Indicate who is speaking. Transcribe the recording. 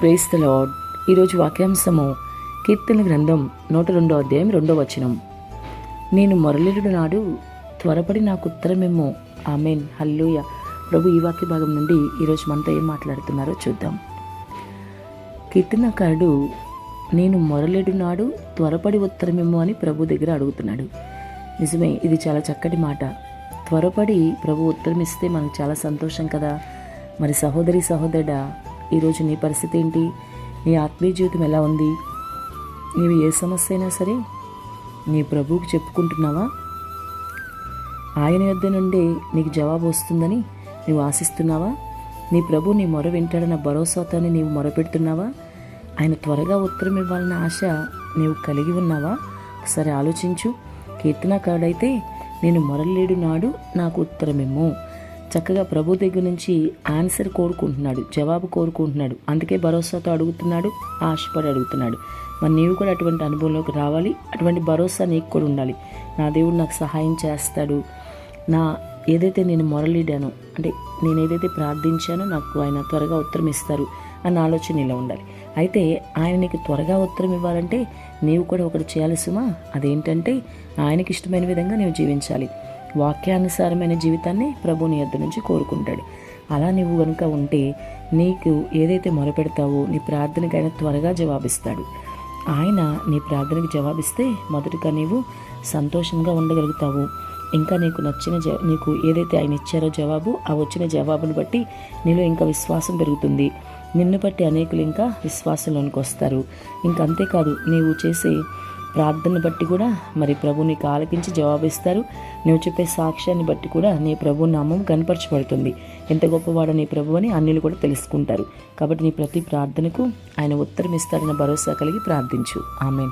Speaker 1: Praise the lord ఈరోజు వాక్యాంశము కీర్తన గ్రంథం నూట రెండో అధ్యాయం రెండో వచనం. నేను మురళీరుడు నాడు త్వరపడి నాకు ఉత్తరమేమో ఆమెన్. హల్లూయ ప్రభు ఈ వాక్య భాగం నుండి ఈరోజు మనతో ఏం మాట్లాడుతున్నారో చూద్దాం. కీర్తనకారుడు నేను మొరలేడు నాడు త్వరపడి ఉత్తరమేమో అని ప్రభు దగ్గర అడుగుతున్నాడు. నిజమే ఇది చాలా చక్కటి మాట. త్వరపడి ప్రభు ఉత్తరం ఇస్తే మనకు చాలా సంతోషం కదా. మరి సహోదరి సహోదరుడా ఈరోజు నీ పరిస్థితి ఏంటి? నీ ఆత్మీయ జీవితం ఎలా ఉంది? నీవు ఏ సమస్య అయినా సరే నీ ప్రభువుకి చెప్పుకుంటున్నావా? ఆయన యొద్ద నుండి నీకు జవాబు వస్తుందని నువ్వు ఆశిస్తున్నావా? నీ ప్రభు నీ మొర వింటాడన్న భరోసాతోనే నీవు మొరపెడుతున్నావా? ఆయన త్వరగా ఉత్తరం ఇవ్వాలన్న ఆశ నీవు కలిగి ఉన్నావా? ఒకసారి ఆలోచించు. కీర్తనకారుడైతే నేను మొరలేడు నాడు నాకు ఉత్తరమేమో చక్కగా ప్రభు దగ్గర నుంచి ఆన్సర్ కోరుకుంటున్నాడు జవాబు కోరుకుంటున్నాడు. అందుకే భరోసాతో అడుగుతున్నాడు ఆశపడి అడుగుతున్నాడు. మరి నీవు కూడా అటువంటి అనుభవంలోకి రావాలి అటువంటి భరోసా నీకు కూడా ఉండాలి. నా దేవుడు నాకు సహాయం చేస్తాడు. నా ఏదైతే నేను మొరలిడానో అంటే నేను ఏదైతే ప్రార్థించానో నాకు ఆయన త్వరగా ఉత్తరం ఇస్తారు అన్న ఆలోచన ఇలా ఉండాలి. అయితే ఆయన నీకు త్వరగా ఉత్తరం ఇవ్వాలంటే నీవు కూడా ఒకటి చేయాలి సుమా. అదేంటంటే ఆయనకి ఇష్టమైన విధంగా నీవు జీవించాలి. వాక్యానుసారమైన జీవితాన్ని ప్రభు నీ నుంచి కోరుకుంటాడు. అలా నీవు కనుక ఉంటే నీకు ఏదైతే మొరపెడతావో నీ ప్రార్థనకి ఆయన త్వరగా జవాబిస్తాడు. ఆయన నీ ప్రార్థనకి జవాబిస్తే మొదటగా నీవు సంతోషంగా ఉండగలుగుతావు. ఇంకా నీకు నచ్చిన జ నీకు ఏదైతే ఆయన ఇచ్చారో జవాబు ఆ వచ్చిన జవాబును బట్టి నీలో ఇంకా విశ్వాసం పెరుగుతుంది. నిన్ను బట్టి అనేకులు ఇంకా విశ్వాసంలోనికి వస్తారు. ఇంకా అంతేకాదు నీవు చేసే ప్రార్థన బట్టి కూడా మరి ప్రభు నీకు ఆలకించి జవాబిస్తారు. నువ్వు చెప్పే సాక్ష్యాన్ని బట్టి కూడా నీ ప్రభు నామం కనపరచబడుతుంది. ఎంత గొప్పవాడో నీ ప్రభు అని అన్యులు కూడా తెలుసుకుంటారు. కాబట్టి నీ ప్రతి ప్రార్థనకు ఆయన ఉత్తరం ఇస్తాడన్న భరోసా కలిగి ప్రార్థించు. ఆమె